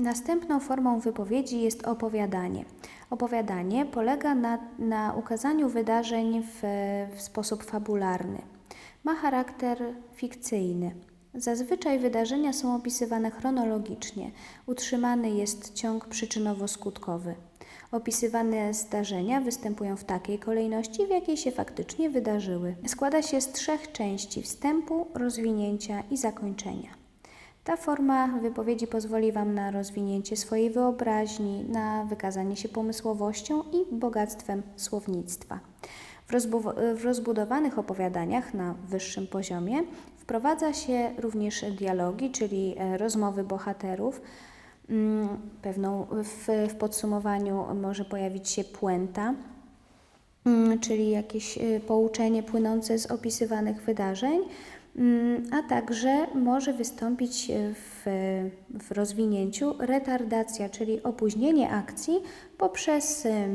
Następną formą wypowiedzi jest opowiadanie. Opowiadanie polega na, na ukazaniu wydarzeń w, w sposób fabularny. Ma charakter fikcyjny. Zazwyczaj wydarzenia są opisywane chronologicznie. Utrzymany jest ciąg przyczynowo-skutkowy. Opisywane zdarzenia występują w takiej kolejności, w jakiej się faktycznie wydarzyły. Składa się z trzech części: wstępu, rozwinięcia i zakończenia. Ta forma wypowiedzi pozwoli Wam na rozwinięcie swojej wyobraźni, na wykazanie się pomysłowością i bogactwem słownictwa. W, rozbu- w rozbudowanych opowiadaniach na wyższym poziomie wprowadza się również dialogi, czyli e, rozmowy bohaterów. Mm, Pewną w, w podsumowaniu może pojawić się puenta, mm, czyli jakieś e, pouczenie płynące z opisywanych wydarzeń, a także może wystąpić w, w rozwinięciu retardacja, czyli opóźnienie akcji poprzez e,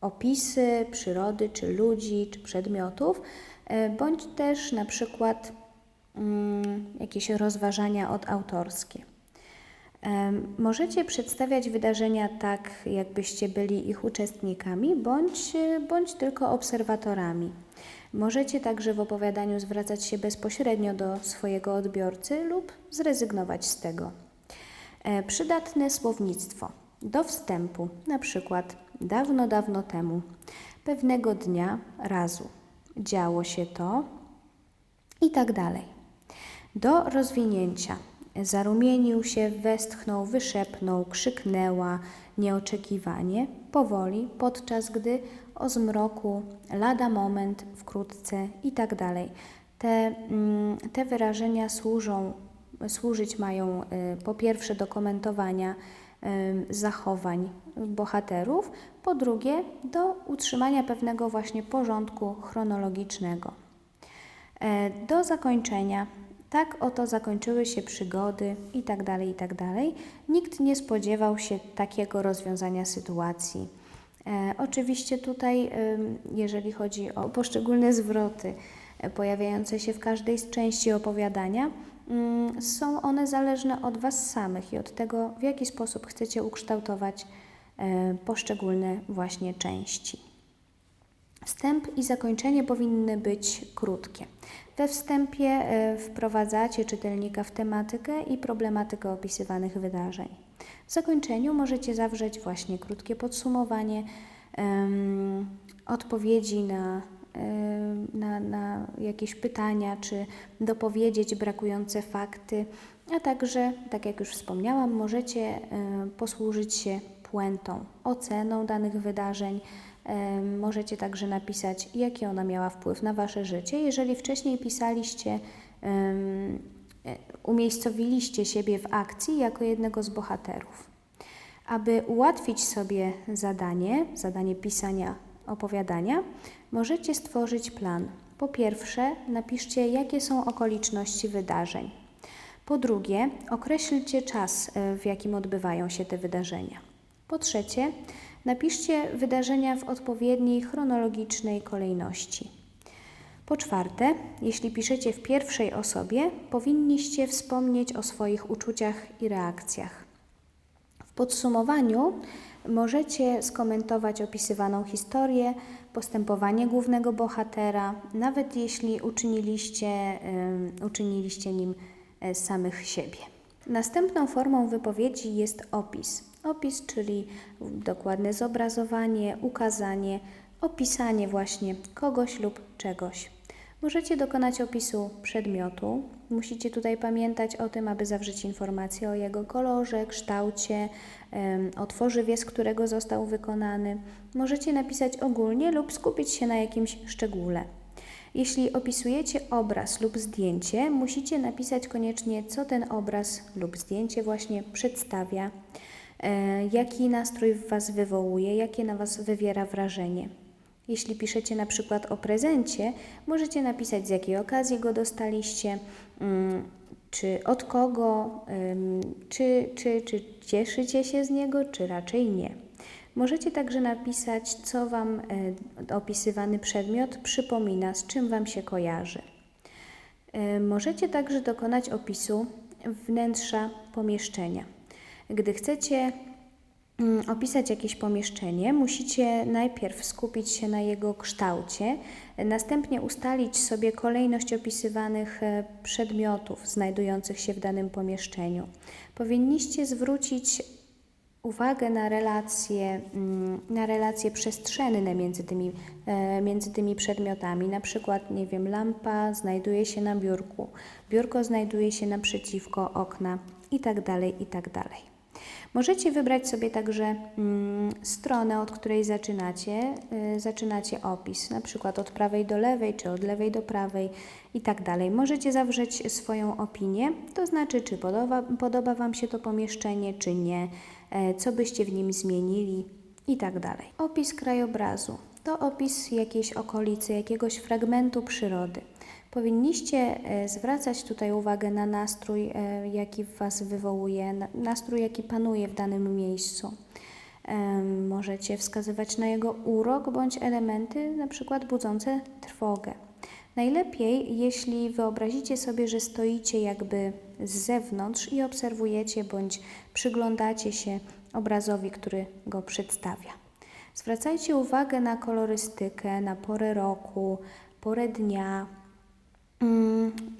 opisy przyrody, czy ludzi, czy przedmiotów, e, bądź też na przykład mm, jakieś rozważania odautorskie. Możecie przedstawiać wydarzenia tak, jakbyście byli ich uczestnikami, bądź, bądź tylko obserwatorami. Możecie także w opowiadaniu zwracać się bezpośrednio do swojego odbiorcy lub zrezygnować z tego. E, Przydatne słownictwo. Do wstępu, na przykład dawno, dawno temu, pewnego dnia, razu, działo się to i tak dalej. Do rozwinięcia. Zarumienił się, westchnął, wyszepnął, krzyknęła, nieoczekiwanie, powoli, podczas gdy o zmroku, lada moment, wkrótce i tak dalej. Te, mm, te wyrażenia służą, służyć mają y, po pierwsze do komentowania y, zachowań bohaterów, po drugie do utrzymania pewnego właśnie porządku chronologicznego. E, Do zakończenia. Tak oto zakończyły się przygody i tak dalej, i tak. Nikt nie spodziewał się takiego rozwiązania sytuacji. E, oczywiście tutaj, jeżeli chodzi o poszczególne zwroty e, pojawiające się w każdej z części opowiadania, ym, są one zależne od Was samych i od tego, w jaki sposób chcecie ukształtować e, poszczególne właśnie części. Wstęp i zakończenie powinny być krótkie. We wstępie e, wprowadzacie czytelnika w tematykę i problematykę opisywanych wydarzeń. W zakończeniu możecie zawrzeć właśnie krótkie podsumowanie, em, odpowiedzi na, em, na, na jakieś pytania, czy dopowiedzieć brakujące fakty, a także, tak jak już wspomniałam, możecie e, posłużyć się puentą, oceną danych wydarzeń. Możecie także napisać, jaki ona miała wpływ na Wasze życie. Jeżeli wcześniej pisaliście, e, umiejscowiliście siebie w akcji jako jednego z bohaterów. Aby ułatwić sobie zadanie, zadanie pisania opowiadania, możecie stworzyć plan. Po pierwsze, napiszcie, jakie są okoliczności wydarzeń. Po drugie, określcie czas, e, w jakim odbywają się te wydarzenia. Po trzecie, napiszcie wydarzenia w odpowiedniej chronologicznej kolejności. Po czwarte, jeśli piszecie w pierwszej osobie, powinniście wspomnieć o swoich uczuciach i reakcjach. W podsumowaniu możecie skomentować opisywaną historię, postępowanie głównego bohatera, nawet jeśli uczyniliście, uczyniliście nim e, samych siebie. Następną formą wypowiedzi jest opis. Opis, czyli dokładne zobrazowanie, ukazanie, opisanie właśnie kogoś lub czegoś. Możecie dokonać opisu przedmiotu. Musicie tutaj pamiętać o tym, aby zawrzeć informacje o jego kolorze, kształcie, o tworzywie, z którego został wykonany. Możecie napisać ogólnie lub skupić się na jakimś szczególe. Jeśli opisujecie obraz lub zdjęcie, musicie napisać koniecznie, co ten obraz lub zdjęcie właśnie przedstawia, jaki nastrój w Was wywołuje, jakie na Was wywiera wrażenie. Jeśli piszecie na przykład o prezencie, możecie napisać z jakiej okazji go dostaliście, mm, czy od kogo, czy, czy, czy cieszycie się z niego, czy raczej nie. Możecie także napisać, co Wam e, opisywany przedmiot przypomina, z czym Wam się kojarzy. E, Możecie także dokonać opisu wnętrza pomieszczenia. Gdy chcecie mm, opisać jakieś pomieszczenie, musicie najpierw skupić się na jego kształcie, następnie ustalić sobie kolejność opisywanych e, przedmiotów znajdujących się w danym pomieszczeniu. Powinniście zwrócić uwagę na relacje, mm, na relacje przestrzenne między tymi, e, między tymi przedmiotami. Na przykład, nie wiem, lampa znajduje się na biurku, biurko znajduje się naprzeciwko okna i tak Możecie wybrać sobie także mm, stronę, od której zaczynacie, y, zaczynacie opis, na przykład od prawej do lewej, czy od lewej do prawej i tak dalej. Możecie zawrzeć swoją opinię, to znaczy, czy podoba, podoba Wam się to pomieszczenie, czy nie, e, co byście w nim zmienili i tak dalej. Opis krajobrazu to opis jakiejś okolicy, jakiegoś fragmentu przyrody. Powinniście e, zwracać tutaj uwagę na nastrój, e, jaki w Was wywołuje, na- nastrój, jaki panuje w danym miejscu. Możecie wskazywać na jego urok bądź elementy, na przykład budzące trwogę. Najlepiej, jeśli wyobrazicie sobie, że stoicie jakby z zewnątrz i obserwujecie bądź przyglądacie się obrazowi, który go przedstawia. Zwracajcie uwagę na kolorystykę, na porę roku, porę dnia,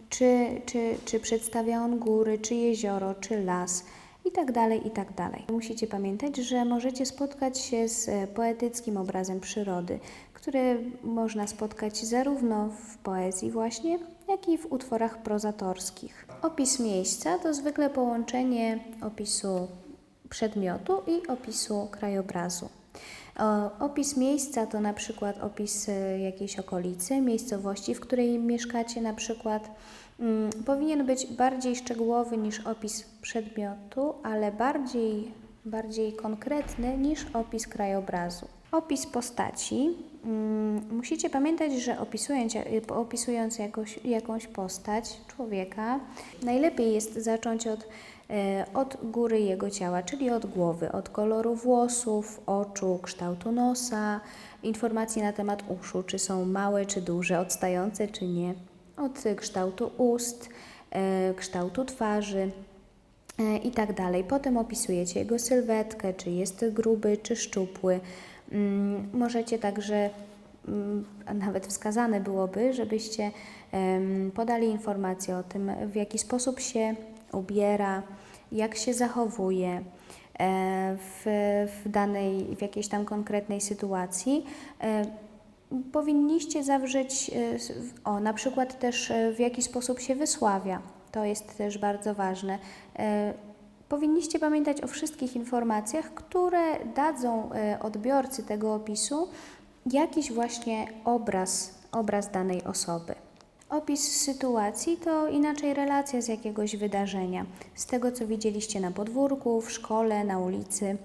czy, czy, czy przedstawia on góry, czy jezioro, czy las i tak dalej, i tak. Musicie pamiętać, że możecie spotkać się z e, poetyckim obrazem przyrody, który można spotkać zarówno w poezji właśnie, jak i w utworach prozatorskich. Opis miejsca to zwykle połączenie opisu przedmiotu i opisu krajobrazu. Opis miejsca to na przykład opis e, jakiejś okolicy, miejscowości, w której mieszkacie na przykład. Mm, powinien być bardziej szczegółowy niż opis przedmiotu, ale bardziej, bardziej konkretny niż opis krajobrazu. Opis postaci. Mm, musicie pamiętać, że opisując, opisując jakoś, jakąś postać człowieka, najlepiej jest zacząć od E, od góry jego ciała, czyli od głowy, od koloru włosów, oczu, kształtu nosa, informacji na temat uszu, czy są małe czy duże, odstające czy nie, od kształtu ust, e, kształtu twarzy e, i tak dalej. Potem opisujecie jego sylwetkę, czy jest gruby, czy szczupły. Mm, możecie także, mm, nawet wskazane byłoby, żebyście podali informację o tym, w jaki sposób się ubiera, jak się zachowuje e, w, w danej, w jakiejś tam konkretnej sytuacji. E, powinniście zawrzeć, e, o, na przykład też w jaki sposób się wysławia. To jest też bardzo ważne. Powinniście pamiętać o wszystkich informacjach, które dadzą odbiorcy tego opisu jakiś właśnie obraz, obraz danej osoby. Opis sytuacji to inaczej relacja z jakiegoś wydarzenia, z tego co widzieliście na podwórku, w szkole, na ulicy.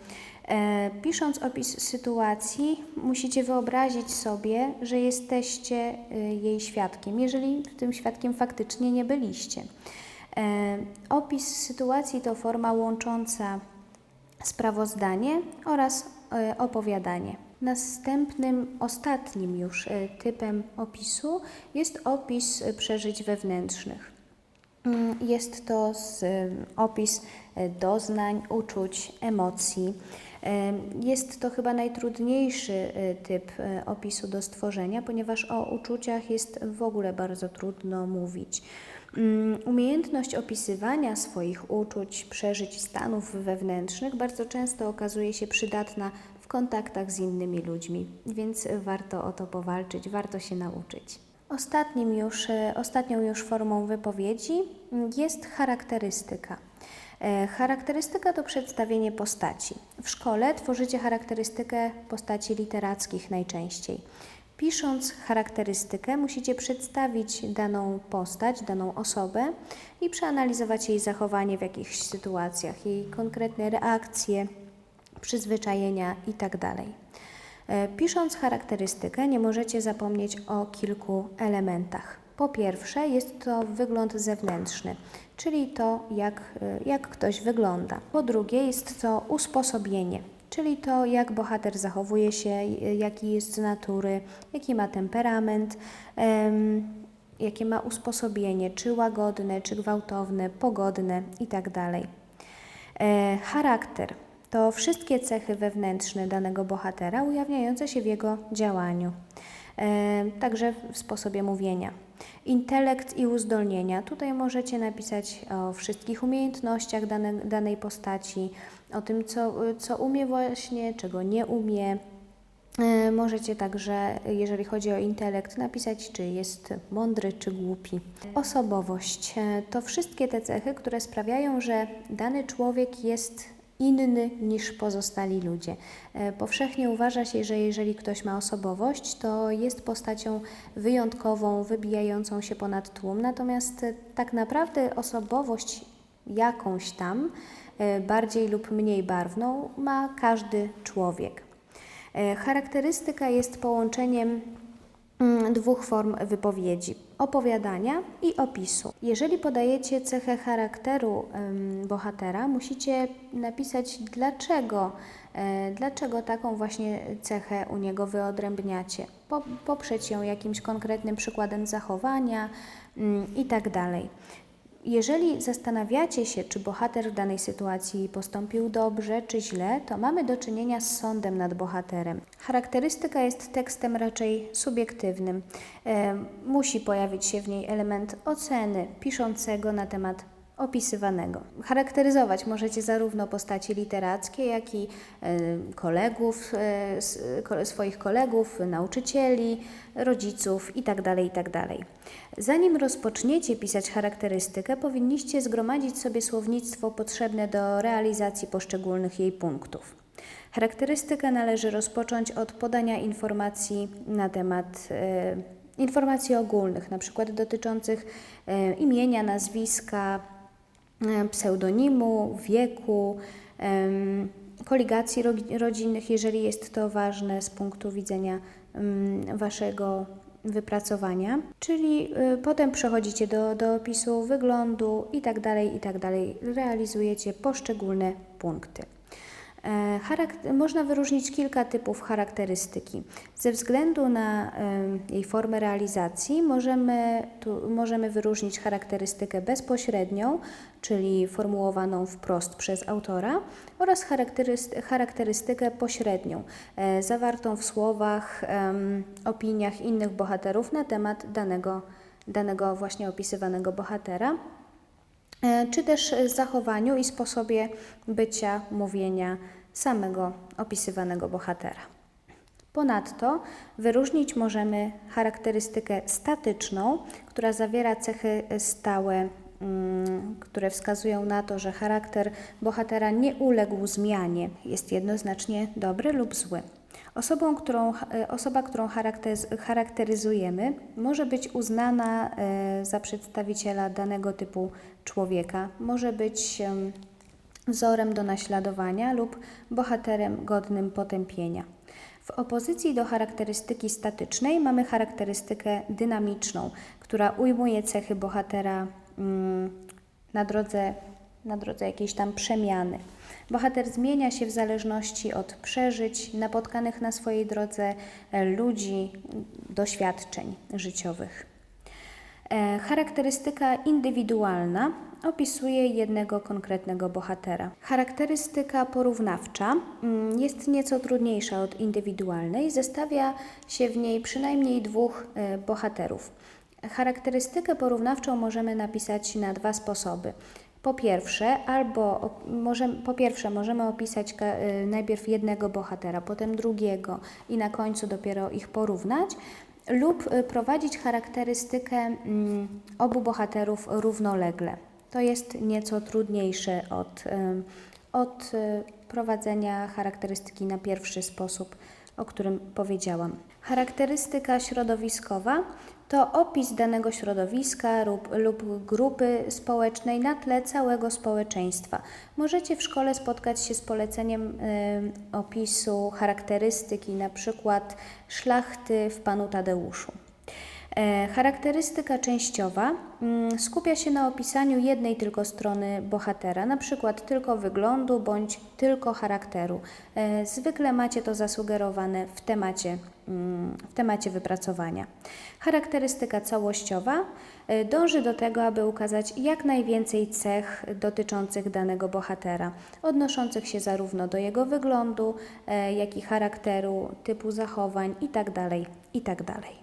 E, pisząc opis sytuacji, musicie wyobrazić sobie, że jesteście e, jej świadkiem, jeżeli tym świadkiem faktycznie nie byliście. E, opis sytuacji to forma łącząca sprawozdanie oraz opowiadanie. Następnym, ostatnim już e, typem opisu jest opis e, przeżyć wewnętrznych. Mm, jest to opis e, doznań, uczuć, emocji. Jest to chyba najtrudniejszy typ opisu do stworzenia, ponieważ o uczuciach jest w ogóle bardzo trudno mówić. Mm, umiejętność opisywania swoich uczuć, przeżyć stanów wewnętrznych bardzo często okazuje się przydatna kontaktach z innymi ludźmi, więc warto o to powalczyć, warto się nauczyć. Ostatnim już, e, ostatnią już formą wypowiedzi jest charakterystyka. E, charakterystyka to przedstawienie postaci. W szkole tworzycie charakterystykę postaci literackich najczęściej. Pisząc charakterystykę, musicie przedstawić daną postać, daną osobę i przeanalizować jej zachowanie w jakichś sytuacjach, jej konkretne reakcje, przyzwyczajenia itd. Tak e, pisząc charakterystykę, nie możecie zapomnieć o kilku elementach. Po pierwsze, jest to wygląd zewnętrzny, czyli to, jak, e, jak ktoś wygląda. Po drugie, jest to usposobienie, czyli to, jak bohater zachowuje się, jaki jest z natury, jaki ma temperament, jakie ma usposobienie, czy łagodne, czy gwałtowne, pogodne itd. Tak E, charakter to wszystkie cechy wewnętrzne danego bohatera ujawniające się w jego działaniu, e, także w sposobie mówienia. Intelekt i uzdolnienia. Tutaj możecie napisać o wszystkich umiejętnościach dane, danej postaci, o tym, co, co umie właśnie, czego nie umie. E, Możecie także, jeżeli chodzi o intelekt, napisać, czy jest mądry, czy głupi. Osobowość e, to wszystkie te cechy, które sprawiają, że dany człowiek jest inny niż pozostali ludzie. E, Powszechnie uważa się, że jeżeli ktoś ma osobowość, to jest postacią wyjątkową, wybijającą się ponad tłum, natomiast e, tak naprawdę osobowość jakąś tam, e, bardziej lub mniej barwną, ma każdy człowiek. Charakterystyka jest połączeniem dwóch form wypowiedzi: opowiadania i opisu. Jeżeli podajecie cechę charakteru bohatera, musicie napisać dlaczego, e, dlaczego taką właśnie cechę u niego wyodrębniacie. Po, poprzeć ją jakimś konkretnym przykładem zachowania mm, i tak. Jeżeli zastanawiacie się, czy bohater w danej sytuacji postąpił dobrze czy źle, to mamy do czynienia z sądem nad bohaterem. Charakterystyka jest tekstem raczej subiektywnym. E, musi pojawić się w niej element oceny piszącego na temat opisywanego. Charakteryzować możecie zarówno postaci literackie, jak i e, kolegów, e, swoich kolegów, nauczycieli, rodziców itd. itd. Zanim rozpoczniecie pisać charakterystykę, powinniście zgromadzić sobie słownictwo potrzebne do realizacji poszczególnych jej punktów. Charakterystykę należy rozpocząć od podania informacji na temat e, informacji ogólnych, na przykład dotyczących imienia, nazwiska, pseudonimu, wieku, koligacji ro- rodzinnych, jeżeli jest to ważne z punktu widzenia Waszego wypracowania, czyli y, potem przechodzicie do, do opisu wyglądu i tak dalej, i tak. Realizujecie poszczególne punkty. E, można wyróżnić kilka typów charakterystyki. Ze względu na jej formę realizacji możemy, tu, możemy wyróżnić charakterystykę bezpośrednią, czyli formułowaną wprost przez autora, oraz charakteryst- charakterystykę pośrednią, e, zawartą w słowach, opiniach innych bohaterów na temat danego, danego właśnie opisywanego bohatera czy też zachowaniu i sposobie bycia, mówienia samego opisywanego bohatera. Ponadto wyróżnić możemy charakterystykę statyczną, która zawiera cechy stałe, mm, które wskazują na to, że charakter bohatera nie uległ zmianie, jest jednoznacznie dobry lub zły. Osobą, którą, e, osoba, którą charakteryz- charakteryzujemy, może być uznana e, za przedstawiciela danego typu człowieka, może być em, wzorem do naśladowania lub bohaterem godnym potępienia. W opozycji do charakterystyki statycznej mamy charakterystykę dynamiczną, która ujmuje cechy bohatera mm, na drodze, na drodze jakiejś tam przemiany. Bohater zmienia się w zależności od przeżyć, napotkanych na swojej drodze e, ludzi, doświadczeń życiowych. E, Charakterystyka indywidualna opisuje jednego konkretnego bohatera. Charakterystyka porównawcza mm, jest nieco trudniejsza od indywidualnej, zestawia się w niej przynajmniej dwóch e, bohaterów. Charakterystykę porównawczą możemy napisać na dwa sposoby. Po pierwsze, albo możemy, po pierwsze możemy opisać y, najpierw jednego bohatera, potem drugiego i na końcu dopiero ich porównać, lub y, prowadzić charakterystykę mm, obu bohaterów równolegle. To jest nieco trudniejsze od, ym, od y, prowadzenia charakterystyki na pierwszy sposób, o którym powiedziałam. Charakterystyka środowiskowa to opis danego środowiska lub, lub grupy społecznej na tle całego społeczeństwa. Możecie w szkole spotkać się z poleceniem y, opisu charakterystyki, na przykład szlachty w Panu Tadeuszu. E, Charakterystyka częściowa mm, skupia się na opisaniu jednej tylko strony bohatera, na przykład tylko wyglądu bądź tylko charakteru. E, Zwykle macie to zasugerowane w temacie w temacie wypracowania. Charakterystyka całościowa y, dąży do tego, aby ukazać jak najwięcej cech dotyczących danego bohatera, odnoszących się zarówno do jego wyglądu, e, jak i charakteru, typu zachowań itd. itd.